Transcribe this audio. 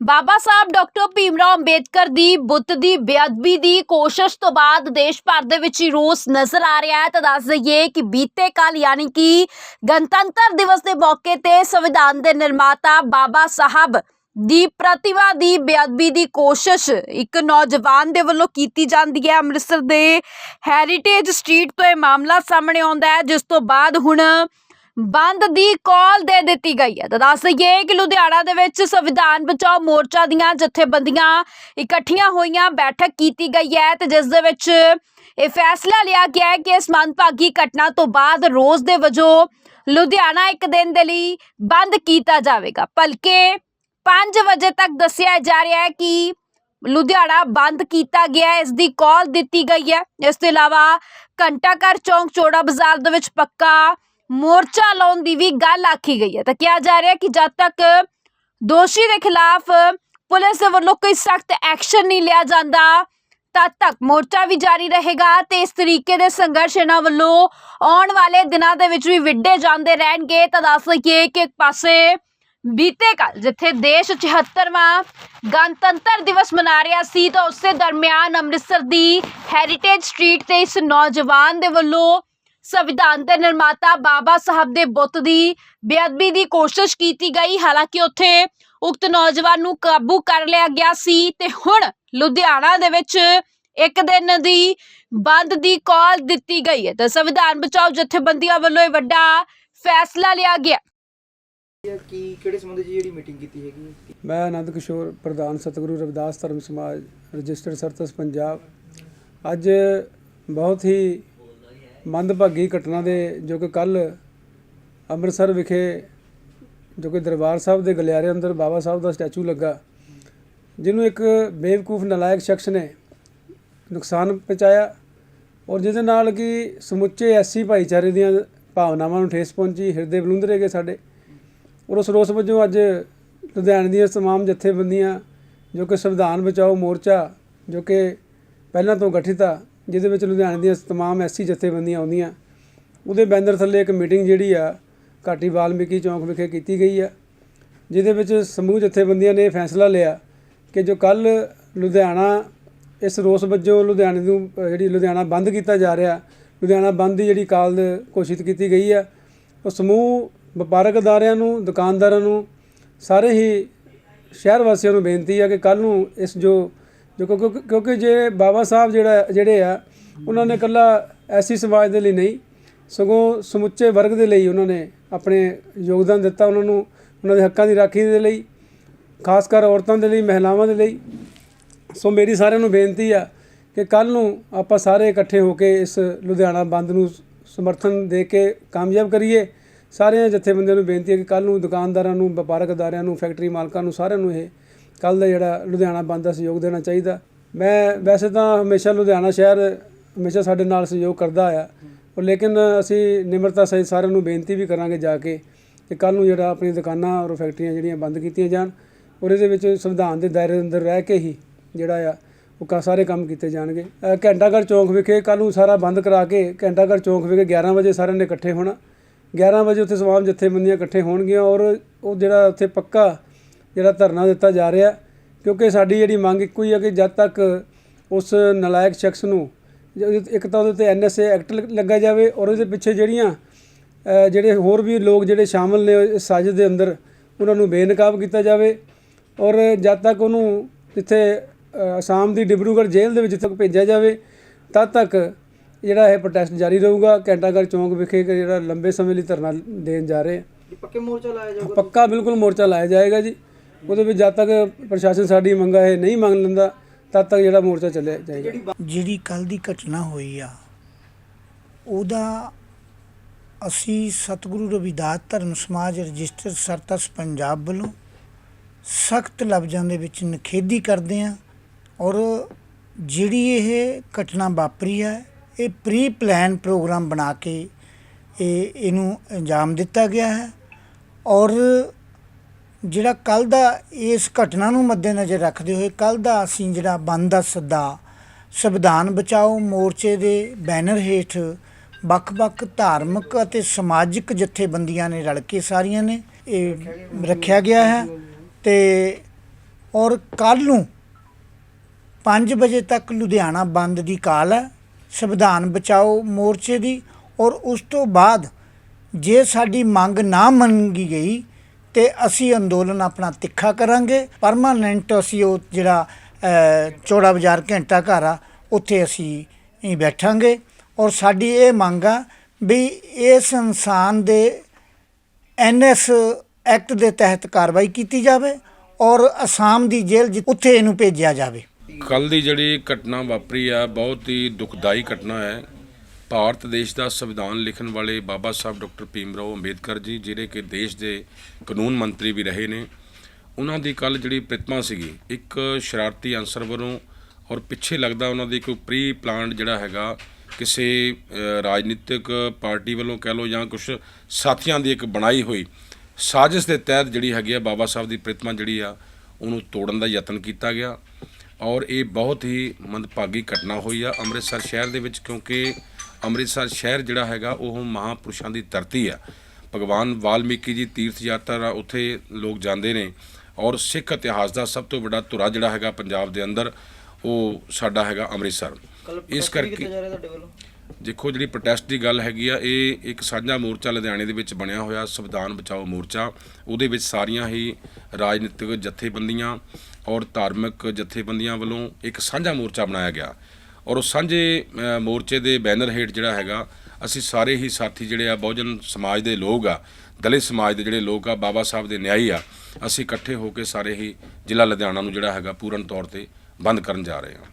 ਬਾਬਾ ਸਾਹਿਬ doctor Bhim Rao Ambedkar ਦੀ ਬੁੱਤ ਦੀ ਬੇਅਦਬੀ ਦੀ ਕੋਸ਼ਿਸ਼ ਤੋਂ ਬਾਅਦ ਦੇਸ਼ ਭਰ ਦੇ ਵਿੱਚ ਹੀ ਰੋਸ ਨਜ਼ਰ ਆ ਰਿਹਾ ਹੈ। ਤਾਂ ਦੱਸ ਦਈਏ ਕਿ ਬੀਤੇ ਕੱਲ ਯਾਨੀ ਕਿ ਗਣਤੰਤਰ ਦਿਵਸ ਦੇ ਮੌਕੇ ਤੇ ਸੰਵਿਧਾਨ ਦੇ ਨਿਰਮਾਤਾ ਬਾਬਾ ਸਾਹਿਬ ਦੀ ਪ੍ਰਤਿਭਾ ਦੀ ਬੇਅਦਬੀ ਦੀ ਕੋਸ਼ਿਸ਼ ਇੱਕ ਨੌਜਵਾਨ ਦੇ ਵੱਲੋਂ ਕੀਤੀ ਜਾਂਦੀ ਹੈ। ਅੰਮ੍ਰਿਤਸਰ ਦੇ ਹੈਰੀਟੇਜ ਸਟਰੀਟ ਤੋਂ ਇਹ ਮਾਮਲਾ ਸਾਹਮਣੇ ਆਉਂਦਾ ਹੈ, ਜਿਸ ਤੋਂ ਬਾਅਦ ਹੁਣ ਬੰਦ ਦੀ ਕਾਲ ਦੇ ਦਿੱਤੀ ਗਈ ਹੈ। ਤਾਂ ਦੱਸ ਦਈਏ ਕਿ ਲੁਧਿਆਣਾ ਦੇ ਵਿੱਚ ਸੰਵਿਧਾਨ ਬਚਾਓ ਮੋਰਚਾ ਦੀਆਂ ਜਥੇਬੰਦੀਆਂ ਇਕੱਠੀਆਂ ਹੋਈਆਂ ਬੈਠਕ ਕੀਤੀ ਗਈ ਹੈ ਤੇ ਜਿਸ ਦੇ ਵਿੱਚ ਇਹ ਫੈਸਲਾ ਲਿਆ ਗਿਆ ਹੈ ਕਿ ਇਸ ਮੰਦਭਾਗੀ ਘਟਨਾ ਤੋਂ ਬਾਅਦ ਰੋਜ਼ ਦੇ ਵਜੋਂ ਲੁਧਿਆਣਾ ਇੱਕ ਦਿਨ ਦੇ ਲਈ ਬੰਦ ਕੀਤਾ ਜਾਵੇਗਾ। ਭਲਕੇ 5 ਵਜੇ ਤੱਕ ਦੱਸਿਆ ਜਾ ਰਿਹਾ ਹੈ ਕਿ ਲੁਧਿਆਣਾ ਬੰਦ ਕੀਤਾ ਗਿਆ, ਇਸ ਦੀ ਕਾਲ ਦਿੱਤੀ ਗਈ ਹੈ। ਇਸ ਤੋਂ ਇਲਾਵਾ ਘੰਟਾਘਰ ਚੌਂਕ ਚੋੜਾ ਬਾਜ਼ਾਰ ਦੇ ਵਿੱਚ ਪੱਕਾ ਮੋਰਚਾ ਲਾਉਣ ਦੀ ਵੀ ਗੱਲ ਆਖੀ ਗਈ ਹੈ। ਤਾਂ ਕਿਹਾ ਜਾ ਰਿਹਾ ਕਿ ਜਦ ਤੱਕ ਦੋਸ਼ੀ ਦੇ ਖਿਲਾਫ ਪੁਲਿਸ ਦੇ ਵੱਲੋਂ ਕੋਈ ਸਖਤ ਐਕਸ਼ਨ ਨਹੀਂ ਲਿਆ ਜਾਂਦਾ, ਤਦ ਤੱਕ ਮੋਰਚਾ ਵੀ ਜਾਰੀ ਰਹੇਗਾ ਤੇ ਇਸ ਤਰੀਕੇ ਦੇ ਸੰਘਰਸ਼ ਇਹਨਾਂ ਵੱਲੋਂ ਆਉਣ ਵਾਲੇ ਦਿਨਾਂ ਦੇ ਵਿੱਚ ਵੀ ਵਿੱਢੇ ਜਾਂਦੇ ਰਹਿਣਗੇ। ਤਾਂ ਦੱਸ ਦਈਏ ਕਿ ਇੱਕ ਪਾਸੇ ਬੀਤੇ ਕੱਲ ਜਿੱਥੇ ਦੇਸ਼ 74ਵਾਂ ਗਣਤੰਤਰ ਦਿਵਸ ਮਨਾ ਰਿਹਾ ਸੀ, ਤਾਂ ਉਸੇ ਦਰਮਿਆਨ ਅੰਮ੍ਰਿਤਸਰ ਦੀ ਹੈਰੀਟੇਜ ਸਟਰੀਟ ਤੇ ਇਸ ਨੌਜਵਾਨ ਦੇ ਵੱਲੋਂ ਸੰਵਿਧਾਨ ਦੇ ਨਿਰਮਾਤਾ ਬਾਬਾ ਸਾਹਿਬ ਦੇ ਬੁੱਤ ਦੀ ਬੇਅਦਬੀ ਦੀ ਕੋਸ਼ਿਸ਼ ਕੀਤੀ ਗਈ। ਹਾਲਾਂਕਿ ਉੱਥੇ ਉਕਤ ਨੌਜਵਾਨ ਨੂੰ ਕਾਬੂ ਕਰ ਲਿਆ ਗਿਆ ਸੀ ਤੇ ਹੁਣ ਲੁਧਿਆਣਾ ਦੇ ਵਿੱਚ ਇੱਕ ਦਿਨ ਦੀ ਬੰਦ ਦੀ ਕਾਲ ਦਿੱਤੀ ਗਈ ਹੈ। ਤਾਂ ਸੰਵਿਧਾਨ ਬਚਾਓ ਜਥੇਬੰਦੀਆਂ ਵੱਲੋਂ ਇਹ ਵੱਡਾ ਫੈਸਲਾ ਲਿਆ ਗਿਆ। ਕੀ ਕਿਹੜੇ ਸੰਬੰਧ 'ਚ ਜਿਹੜੀ ਮੀਟਿੰਗ ਕੀਤੀ ਹੈਗੀ? ਮੈਂ ਆਨੰਦ ਕਿਸ਼ੋਰ ਪ੍ਰਧਾਨ ਸਤਿਗੁਰੂ ਰਵਿਦਾਸ ਧਰਮ ਸਮਾਜ ਰਜਿਸਟਰਡ ਸਰਤਸ ਪੰਜਾਬ। ਅੱਜ ਬਹੁਤ ਹੀ ਮੰਦਭਾਗੀ ਘਟਨਾ ਦੇ, ਜੋ ਕਿ ਕੱਲ ਅੰਮ੍ਰਿਤਸਰ ਵਿਖੇ, ਜੋ ਕਿ ਦਰਬਾਰ ਸਾਹਿਬ ਦੇ ਗਲਿਆਰੇ ਅੰਦਰ ਬਾਬਾ ਸਾਹਿਬ ਦਾ ਸਟੈਚੂ ਲੱਗਾ, ਜਿਹਨੂੰ ਇੱਕ ਬੇਵਕੂਫ ਨਲਾਇਕ ਸ਼ਖਸ ਨੇ ਨੁਕਸਾਨ ਪਹੁੰਚਾਇਆ ਔਰ ਜਿਹਦੇ ਨਾਲ ਕਿ ਸਮੁੱਚੇ ਐਸੀ ਭਾਈਚਾਰੇ ਦੀਆਂ ਭਾਵਨਾਵਾਂ ਨੂੰ ਠੇਸ ਪਹੁੰਚੀ, ਹਿਰਦੇ ਬਲੁੰਦਰੇ ਗਏ ਸਾਡੇ ਔਰ ਉਸ ਰੋਸ ਵਜੋਂ ਅੱਜ ਲੁਧਿਆਣੇ ਦੀਆਂ ਤਮਾਮ ਜਥੇਬੰਦੀਆਂ, ਜੋ ਕਿ ਸੰਵਿਧਾਨ ਬਚਾਓ ਮੋਰਚਾ, ਜੋ ਕਿ ਪਹਿਲਾਂ ਤੋਂ ਗਠਿਤ ਆ ਜਿਹਦੇ ਵਿੱਚ ਲੁਧਿਆਣੇ ਦੀਆਂ ਤਮਾਮ ਐਸੀ ਜਥੇਬੰਦੀਆਂ ਆਉਂਦੀਆਂ। ਉਹਦੇ ਬੈਨਰ ਥੱਲੇ ਇੱਕ ਮੀਟਿੰਗ ਜਿਹੜੀ ਆ, ਘਾਟੀ ਵਾਲਮੀਕੀ ਚੌਂਕ ਵਿਖੇ ਕੀਤੀ ਗਈ ਆ, ਜਿਹਦੇ ਵਿੱਚ ਸਮੂਹ ਜਥੇਬੰਦੀਆਂ ਨੇ ਫੈਸਲਾ ਲਿਆ ਕਿ ਜੋ ਕੱਲ ਲੁਧਿਆਣਾ, ਇਸ ਰੋਸ ਵਜੋਂ ਲੁਧਿਆਣੇ ਨੂੰ ਜਿਹੜੀ ਲੁਧਿਆਣਾ ਬੰਦ ਕੀਤਾ ਜਾ ਰਿਹਾ, ਲੁਧਿਆਣਾ ਬੰਦ ਦੀ ਜਿਹੜੀ ਕਾਲ ਘੋਸ਼ਿਤ ਕੀਤੀ ਗਈ ਆ, ਉਹ ਸਮੂਹ ਵਪਾਰਕ ਅਦਾਰਿਆਂ ਨੂੰ, ਦੁਕਾਨਦਾਰਾਂ ਨੂੰ, ਸਾਰੇ ਹੀ ਸ਼ਹਿਰ ਵਾਸੀਆਂ ਨੂੰ ਬੇਨਤੀ ਆ ਕਿ ਕੱਲ ਨੂੰ ਇਸ ਜੋ ਜੋ ਕਿਉਂਕਿ ਕਿਉਂਕਿ ਜੇ ਬਾਬਾ ਸਾਹਿਬ ਜਿਹੜਾ ਜਿਹੜੇ ਆ, ਉਹਨਾਂ ਨੇ ਇਕੱਲਾ ਐਸੀ ਸਮਾਜ ਦੇ ਲਈ ਨਹੀਂ, ਸਗੋਂ ਸਮੁੱਚੇ ਵਰਗ ਦੇ ਲਈ ਉਹਨਾਂ ਨੇ ਆਪਣੇ ਯੋਗਦਾਨ ਦਿੱਤਾ ਉਹਨਾਂ ਨੂੰ, ਉਹਨਾਂ ਦੇ ਹੱਕਾਂ ਦੀ ਰਾਖੀ ਦੇ ਲਈ, ਖਾਸ ਕਰ ਔਰਤਾਂ ਦੇ ਲਈ, ਮਹਿਲਾਵਾਂ ਦੇ ਲਈ। ਸੋ ਮੇਰੀ ਸਾਰਿਆਂ ਨੂੰ ਬੇਨਤੀ ਆ ਕਿ ਕੱਲ ਨੂੰ ਆਪਾਂ ਸਾਰੇ ਇਕੱਠੇ ਹੋ ਕੇ ਇਸ ਲੁਧਿਆਣਾ ਬੰਦ ਨੂੰ ਸਮਰਥਨ ਦੇ ਕੇ ਕਾਮਯਾਬ ਕਰੀਏ। ਸਾਰਿਆਂ ਜਥੇਬੰਦੀਆਂ ਨੂੰ ਬੇਨਤੀ ਹੈ ਕਿ ਕੱਲ ਨੂੰ ਦੁਕਾਨਦਾਰਾਂ ਨੂੰ, ਵਪਾਰਕ ਅਦਾਰਿਆਂ ਨੂੰ, ਫੈਕਟਰੀ ਮਾਲਕਾਂ ਨੂੰ ਸਾਰਿਆਂ ਨੂੰ ਇਹ ਕੱਲ ਦਾ ਜਿਹੜਾ ਲੁਧਿਆਣਾ ਬੰਦ ਦਾ ਸਹਿਯੋਗ ਦੇਣਾ ਚਾਹੀਦਾ। ਮੈਂ ਵੈਸੇ ਤਾਂ ਹਮੇਸ਼ਾ ਲੁਧਿਆਣਾ ਸ਼ਹਿਰ ਹਮੇਸ਼ਾ ਸਾਡੇ ਨਾਲ ਸਹਿਯੋਗ ਕਰਦਾ ਆਇਆ। ਪਰ ਲੇਕਿਨ ਅਸੀਂ ਨਿਮਰਤਾ ਸਹਿਤ ਸਾਰਿਆਂ ਨੂੰ ਬੇਨਤੀ ਵੀ ਕਰਾਂਗੇ ਜਾ ਕੇ ਕਿ ਕੱਲ ਨੂੰ ਜਿਹੜਾ ਆਪਣੀ ਦੁਕਾਨਾਂ ਔਰ ਫੈਕਟਰੀਆਂ ਜਿਹੜੀਆਂ ਬੰਦ ਕੀਤੀਆਂ ਜਾਣ ਔਰ ਇਹਦੇ ਵਿੱਚ ਸੰਵਿਧਾਨ ਦੇ ਦਾਇਰੇ ਦੇ ਅੰਦਰ ਰਹਿ ਕੇ ਹੀ ਜਿਹੜਾ ਆ ਉਹ ਕਾ ਸਾਰੇ ਕੰਮ ਕੀਤੇ ਜਾਣਗੇ। ਅ, ਘੰਟਾਘਰ ਚੌਂਕ ਵਿਖੇ ਕੱਲ ਨੂੰ ਸਾਰਾ ਬੰਦ ਕਰਾ ਕੇ ਘੰਟਾਘਰ ਚੌਂਕ ਵਿਖੇ 11 ਵਜੇ ਸਾਰਿਆਂ ਨੇ ਇਕੱਠੇ ਹੋਣਾ। 11 ਵਜੇ ਉੱਥੇ ਸਵਾਮ ਜਥੇਬੰਦੀਆਂ ਇਕੱਠੇ ਹੋਣਗੀਆਂ ਔਰ ਉਹ ਜਿਹੜਾ ਉੱਥੇ ਪੱਕਾ ਜਿਹੜਾ ਧਰਨਾ ਦਿੱਤਾ ਜਾ ਰਿਹਾ ਕਿਉਂਕਿ ਸਾਡੀ ਜਿਹੜੀ ਮੰਗ ਇੱਕੋ ਹੀ ਹੈ ਕਿ ਜਦ ਤੱਕ ਉਸ ਨਲਾਇਕ ਸ਼ਖਸ ਨੂੰ ਇੱਕ ਤਾਂ ਉਹਦੇ ਤੇ ਐਨਐਸਏ ਐਕਟ ਲੱਗਾ ਜਾਵੇ ਔਰ ਉਹਦੇ ਪਿੱਛੇ ਜਿਹੜੀਆਂ ਜਿਹੜੇ ਹੋਰ ਵੀ ਲੋਕ ਜਿਹੜੇ ਸ਼ਾਮਲ ਨੇ ਇਸ ਸਾਜ਼ਿਸ਼ ਦੇ ਅੰਦਰ ਉਹਨਾਂ ਨੂੰ ਬੇਨਕਾਬ ਕੀਤਾ ਜਾਵੇ ਔਰ ਜਦ ਤੱਕ ਉਹਨੂੰ ਅ, ਅਸਾਮ ਦੀ ਡਿਬਰੂਗੜ੍ਹ ਜੇਲ੍ਹ ਦੇ ਵਿੱਚ ਤੱਕ ਭੇਜਿਆ ਜਾਵੇ ਤਦ ਤੱਕ ਜਿਹੜਾ ਇਹ ਪ੍ਰੋਟੈਸਟ ਜਾਰੀ ਰਹੂਗਾ। ਘੰਟਾਘਰ ਚੌਂਕ ਵਿਖੇ ਜਿਹੜਾ ਲੰਬੇ ਸਮੇਂ ਲਈ ਧਰਨਾ ਦੇਣ ਜਾ ਰਹੇ। ਪੱਕੇ ਮੋਰਚਾ ਲਾਇਆ ਜਾਊਗਾ? ਪੱਕਾ ਬਿਲਕੁਲ ਮੋਰਚਾ ਲਾਇਆ ਜਾਏਗਾ ਜੀ। ਉਹਦੇ ਵਿੱਚ ਜਦ ਤੱਕ ਪ੍ਰਸ਼ਾਸਨ ਸਾਡੀ ਮੰਗਾਂ ਇਹ ਨਹੀਂ ਮੰਨ ਲੈਂਦਾ ਤਦ ਤੱਕ ਜਿਹੜਾ ਮੋਰਚਾ ਚੱਲਿਆ ਜਾਏਗਾ। ਜਿਹੜੀ ਕੱਲ ਦੀ ਘਟਨਾ ਹੋਈ ਆ ਉਹਦਾ ਅਸੀਂ ਸਤਿਗੁਰੂ ਰਵਿਦਾਸ ਧਰਮ ਸਮਾਜ ਰਜਿਸਟਰ ਸਰਤਸ ਪੰਜਾਬ ਵੱਲੋਂ ਸਖਤ ਲਫ਼ਜ਼ਾਂ ਦੇ ਵਿੱਚ ਨਿਖੇਧੀ ਕਰਦੇ ਹਾਂ ਔਰ ਜਿਹੜੀ ਇਹ ਘਟਨਾ ਵਾਪਰੀ ਹੈ ਇਹ ਪ੍ਰੀ ਪਲਾਨ ਪ੍ਰੋਗਰਾਮ ਬਣਾ ਕੇ ਇਹ ਇਹਨੂੰ ਅੰਜਾਮ ਦਿੱਤਾ ਗਿਆ ਹੈ ਔਰ ਜਿਹੜਾ ਕੱਲ ਦਾ ਇਸ ਘਟਨਾ ਨੂੰ ਮੱਦੇਨਜ਼ਰ ਰੱਖਦੇ ਹੋਏ ਕੱਲ ਦਾ ਅਸੀਂ ਜਿਹੜਾ ਬੰਦ ਦਾ ਸੱਦਾ, ਸੰਵਿਧਾਨ ਬਚਾਓ ਮੋਰਚੇ ਦੇ ਬੈਨਰ ਹੇਠ ਵੱਖ-ਵੱਖ ਧਾਰਮਿਕ ਅਤੇ ਸਮਾਜਿਕ ਜਥੇਬੰਦੀਆਂ ਨੇ ਰਲ ਕੇ ਸਾਰੀਆਂ ਨੇ ਇਹ ਰੱਖਿਆ ਗਿਆ ਹੈ ਤੇ ਔਰ ਕੱਲ ਨੂੰ 5 ਵਜੇ ਤੱਕ ਲੁਧਿਆਣਾ ਬੰਦ ਦੀ ਕਾਲ ਹੈ, ਸੰਵਿਧਾਨ ਬਚਾਓ ਮੋਰਚੇ ਦੀ ਔਰ ਉਸ ਤੋਂ ਬਾਅਦ ਜੇ ਸਾਡੀ ਮੰਗ ਨਾ ਮੰਗੀ ਗਈ ਤੇ ਅਸੀਂ ਅੰਦੋਲਨ ਆਪਣਾ ਤਿੱਖਾ ਕਰਾਂਗੇ। ਪਰਮਾਨੈਂਟ ਅਸੀਂ ਉਹ ਜਿਹੜਾ ਅ, ਚੌੜਾ ਬਾਜ਼ਾਰ ਘੰਟਾ ਘਰ ਆ ਉੱਥੇ ਅਸੀਂ ਹੀ ਬੈਠਾਂਗੇ। ਔਰ ਸਾਡੀ ਇਹ ਮੰਗ ਆ ਵੀ ਇਸ ਇਨਸਾਨ ਦੇ ਐਨਐਸ ਐਕਟ ਦੇ ਤਹਿਤ ਕਾਰਵਾਈ ਕੀਤੀ ਜਾਵੇ ਔਰ ਅਸਾਮ ਦੀ ਜੇਲ੍ਹ ਉੱਥੇ ਇਹਨੂੰ ਭੇਜਿਆ ਜਾਵੇ। ਕੱਲ ਦੀ ਜਿਹੜੀ ਘਟਨਾ ਵਾਪਰੀ ਆ ਬਹੁਤ ਹੀ ਦੁਖਦਾਈ ਘਟਨਾ ਹੈ। ਭਾਰਤ ਦੇਸ਼ ਦਾ ਸੰਵਿਧਾਨ ਲਿਖਣ ਵਾਲੇ ਬਾਬਾ ਸਾਹਿਬ ਡਾਕਟਰ ਭੀਮ ਰਾਓ ਅੰਬੇਦਕਰ ਜੀ, ਜਿਹੜੇ ਕਿ ਦੇਸ਼ ਦੇ ਕਾਨੂੰਨ ਮੰਤਰੀ ਵੀ ਰਹੇ ਨੇ, ਉਹਨਾਂ ਦੀ ਕੱਲ ਜਿਹੜੀ ਪ੍ਰਤਿਮਾ ਸੀਗੀ, ਇੱਕ ਸ਼ਰਾਰਤੀ ਅਨਸਰ ਵੱਲੋਂ ਔਰ ਪਿੱਛੇ ਲੱਗਦਾ ਉਹਨਾਂ ਦੀ ਕੋਈ ਪ੍ਰੀ ਪਲਾਨਡ ਜਿਹੜਾ ਹੈਗਾ, ਕਿਸੇ ਰਾਜਨੀਤਿਕ ਪਾਰਟੀ ਵੱਲੋਂ ਕਹਿ ਲਓ ਜਾਂ ਕੁਝ ਸਾਥੀਆਂ ਦੀ ਇੱਕ ਬਣਾਈ ਹੋਈ ਸਾਜ਼ਿਸ਼ ਦੇ ਤਹਿਤ ਜਿਹੜੀ ਹੈਗੀ ਆ ਬਾਬਾ ਸਾਹਿਬ ਦੀ ਪ੍ਰਤਿਮਾ ਜਿਹੜੀ ਆ, ਉਹਨੂੰ ਤੋੜਨ ਦਾ ਯਤਨ ਕੀਤਾ ਗਿਆ ਔਰ ਇਹ ਬਹੁਤ ਹੀ ਮੰਦਭਾਗੀ ਘਟਨਾ ਹੋਈ ਆ ਅੰਮ੍ਰਿਤਸਰ ਸ਼ਹਿਰ ਦੇ ਵਿੱਚ ਕਿਉਂਕਿ ਅੰਮ੍ਰਿਤਸਰ ਸ਼ਹਿਰ ਜਿਹੜਾ ਹੈਗਾ ਉਹ ਮਹਾਪੁਰਸ਼ਾਂ ਦੀ ਧਰਤੀ ਆ। ਭਗਵਾਨ ਵਾਲਮੀਕੀ ਜੀ ਤੀਰਥ ਯਾਤਰਾ ਉੱਥੇ ਲੋਕ ਜਾਂਦੇ ਨੇ ਔਰ ਸਿੱਖ ਇਤਿਹਾਸ ਦਾ ਸਭ ਤੋਂ ਵੱਡਾ ਧੁਰਾ ਜਿਹੜਾ ਹੈਗਾ ਪੰਜਾਬ ਦੇ ਅੰਦਰ ਉਹ ਸਾਡਾ ਹੈਗਾ ਅੰਮ੍ਰਿਤਸਰ। ਇਸ ਕਰਕੇ ਦੇਖੋ ਜਿਹੜੀ ਪ੍ਰੋਟੈਸਟ ਦੀ ਗੱਲ ਹੈਗੀ ਆ ਇਹ ਇੱਕ ਸਾਂਝਾ ਮੋਰਚਾ ਲੁਧਿਆਣੇ ਦੇ ਵਿੱਚ ਬਣਿਆ ਹੋਇਆ ਸੰਵਿਧਾਨ ਬਚਾਓ ਮੋਰਚਾ। ਉਹਦੇ ਵਿੱਚ ਸਾਰੀਆਂ ਹੀ ਰਾਜਨੀਤਿਕ ਜਥੇਬੰਦੀਆਂ ਔਰ ਧਾਰਮਿਕ ਜਥੇਬੰਦੀਆਂ ਵੱਲੋਂ ਇੱਕ ਸਾਂਝਾ ਮੋਰਚਾ ਬਣਾਇਆ ਗਿਆ। ਔਰ ਉਹ ਸਾਂਝੇ ਮੋਰਚੇ ਦੇ ਬੈਨਰ ਹੇਠ ਜਿਹੜਾ ਹੈਗਾ, ਅਸੀਂ ਸਾਰੇ ਹੀ ਸਾਥੀ ਜਿਹੜੇ ਆ, ਬਹੁਜਨ ਸਮਾਜ ਦੇ ਲੋਕ ਆ, ਦਲਿਤ ਸਮਾਜ ਦੇ ਜਿਹੜੇ ਲੋਕ ਆ, ਬਾਬਾ ਸਾਹਿਬ ਦੇ ਨਿਆਈ ਆ, ਅਸੀਂ ਇਕੱਠੇ ਹੋ ਕੇ ਸਾਰੇ ਹੀ ਜ਼ਿਲ੍ਹਾ ਲੁਧਿਆਣਾ ਨੂੰ ਜਿਹੜਾ ਹੈਗਾ ਪੂਰਨ ਤੌਰ ਤੇ ਬੰਦ ਕਰਨ ਜਾ ਰਹੇ ਹਾਂ।